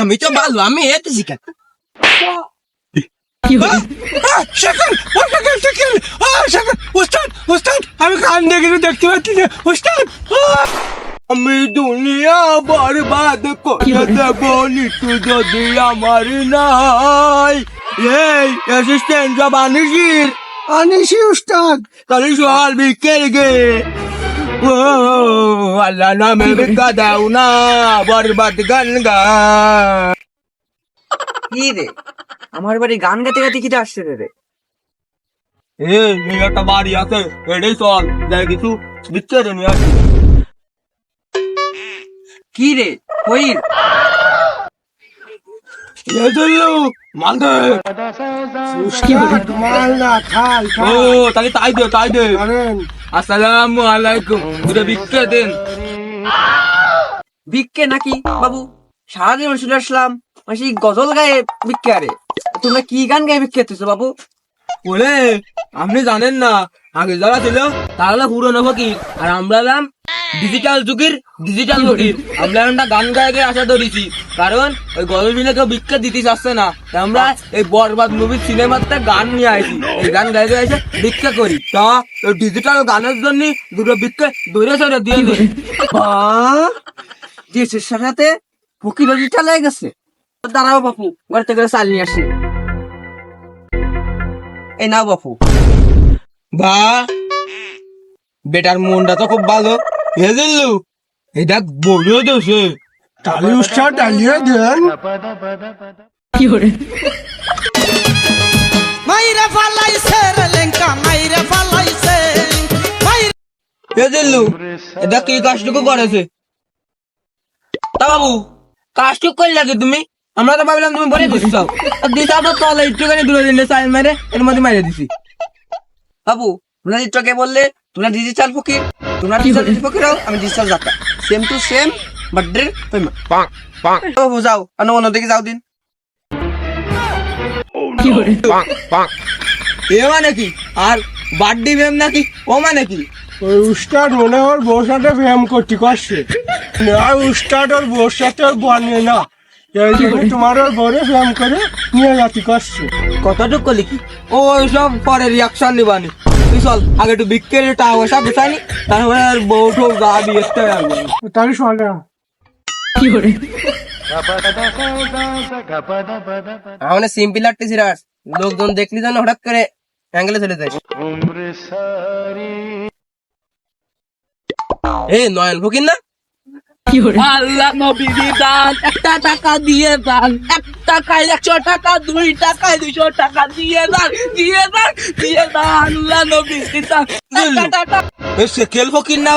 আমি তো ভালো আমি এতে শিখা দেখতে পাচ্ছি না আমি দুনিয়া বরবাদ করে দেব নিতু যদি আমার নাই এই অ্যাসিস্ট্যান্ট জব আনিসির আনিসি উস্তাদ তাহলে সকাল বিকেল গে ও আল্লাহ নামে বিকা দাও না বরবাদ গান গা কি রে? আমার বাড়ি গান গাতে গাতে কিটা আসছে রে রে? এই এই একটা বাড়ি আছে এটাই চল যাই কিছু দিচ্ছে রে নিয়ে আসি কি রে? কই? এ চলল মাল দে মাল না খাল ও তাহলে তাই দে তাই দে। আসসালামু আলাইকুম। দুটো ভিক্ষা দেন। ভিক্ষে নাকি? বাবু সারাদিন শুনে আসলাম মাসি গজল গায়ে ভিক্ষে আরে। তোমরা কি গান গায়ে ভিক্ষে তুইছো বাবু? বলে আপনি জানেন না আগে যারা ছিল তারা হলো পুরনো ফকির আর আমরা ডিজিটাল যুগের ডিজিটাল ফকির আমরা একটা গান গায়ে গিয়ে আশা ধরেছি। কারণ ওই গরম দিনে কেউ ভিক্ষা দিতে চাচ্ছে না। আমরা এই বরবাদ মুভির সিনেমাতে গান নিয়ে আসি এই গান গিয়ে এসে ভিক্ষা করি। তা ওই ডিজিটাল গানের জন্য দুটো ভিক্ষা দৌড়ে সরে দিয়ে দিই যে শেষের সাথে ফকির হয়ে গেছে। দাঁড়াও বাপু ঘর থেকে চাল নিয়ে আসি। এই নাও বাপু। বা, বেটার মনটা তো খুব ভালো। কি কাজটুকু করেছে। তা বাবু কাজটুকু করলে কি তুমি? আমরা তো ভাবলাম তুমি বলে দিচ্ছ। তলে একটুখানি দূরে দিলে মেরে এর মধ্যে মেরে দিছি। বাবু চিত্রকে বললে তোমরা ডিজিটাল ফকির তোমরা ডিজিটাল ফকির হও আমি ডিজিটাল যাত্রা। Same to same but payment বাবু যাও আর অন্য দিকে যাও দিন। 有人，এ মানে কি? আর বার্থডে ভেম নাকি? ও মানে কি? ওই উস্তাদ মনে ওর বউর সাথে ব্যায়াম করতে করছে না উস্তাদ ওর বউর সাথে ওর বনে না। এই জন্য তোমার ওর বউরে ব্যায়াম করে নিয়ে যাতে করছে কতটুকু করলি কি? ও সব পরে রিয়াকশন নিবানি। তুই চল আগে একটু বিকেল টাকা পয়সা গুছাইনি তারপরে আর বউ ঠো গা বিয়ে তাহলে শোনা কি করে আমার সিম্পল একটা সিরাজ লোকজন দেখলি যেন হঠাৎ করে অ্যাঙ্গেলে চলে যায়। এ নয়ন ফকির না? আল্লাহ নবীর দান একটা টাকা দিয়ে দান এক টাকায় একশো টাকা দুই টাকায় দুইশো টাকা দিয়ে দান দিয়ে দান দিয়ে দান আল্লাহ নবীর দান এ সেকেল ফকির না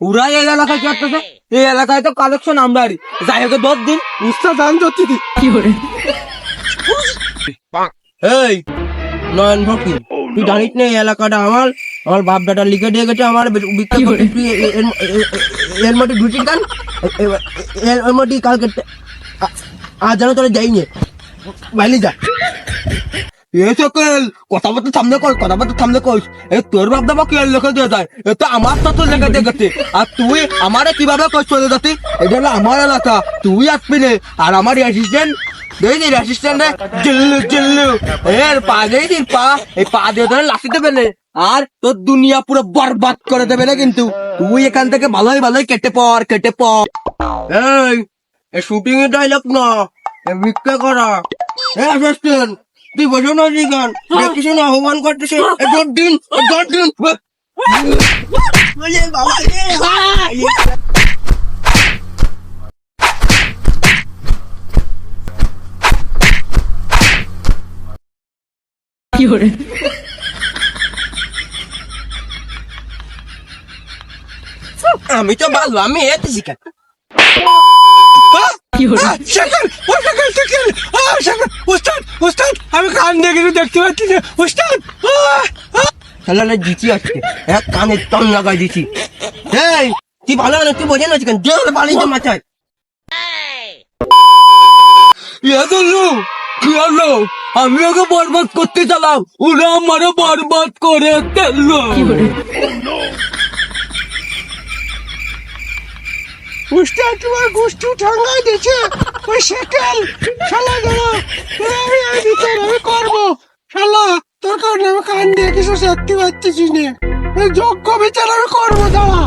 পুরা এই এলাকায় কি করতেছে? এই এলাকায় তো কালেকশন আমরারই। যাই হোক দশ দিন উস্তাদ দান দি 有人，এই নয়ন ফকির। তুই জানিস না এই এলাকাটা আমার? আমার বাপ বেটা লিখে দিয়ে গেছে আমার বিক্রি করে তুই এ- এ- এর- মধ্যে ঢুটি এ- এর- মধ্যে কালকে আজ যেন তোরা যাইনি। বাইলি যা। এ সকল কথা বলতে সামনে কর কথা বলতে সামনে কর। এ তোর বাপ দাবা কে লেখে দিয়ে যায়? এ তো আমার তো তোর লেখে দিয়ে গেছে। আর তুই আমারে কীভাবে কর চলে যাচ্ছি এটা হলো আমার এলাকা। তুই আসবি আর আমার অ্যাসিস্ট্যান্ট জিল্লু জিল্লু। এর পা পা। এই পা দিয়ে ধরে লাফি দেবে আর তোর দুনিয়া পুরো বরবাদ করে দেবে না কিন্তু। তুই এখান থেকে ভালোই ভালোই কেটে পড় কেটে পড় এই এ শুটিং এর ডায়লগ না। এ করা এ অ্যাসিস্ট্যান্ট তুই বোঝো না না আহ্বান করতেছে দিন দিন বাবা 有人。আমি তো ভালো আমি এতে শিখা হ্যাঁ? হ্যাঁ, আমি কান দেখে লাগাই দিছি। ভালো তুই না কেন বাড়ি মাথায়। এত লোক হলো? আমি ওকে বরবাদ করতে চালাম। ওরা আমারও বরবাদ করে ফেলল। 有人，উস্তাদ তোমার গোষ্ঠী ঠাঙ্গাই দিচ্ছে ওই সেকেল শালা দাঁড়া তোর আমি এই আমি করব। শালা তোর কারণে আমি কান দিয়ে কিছু সত্যি পাচ্ছিস না। যোগ্য বিচার আমি করব দাঁড়া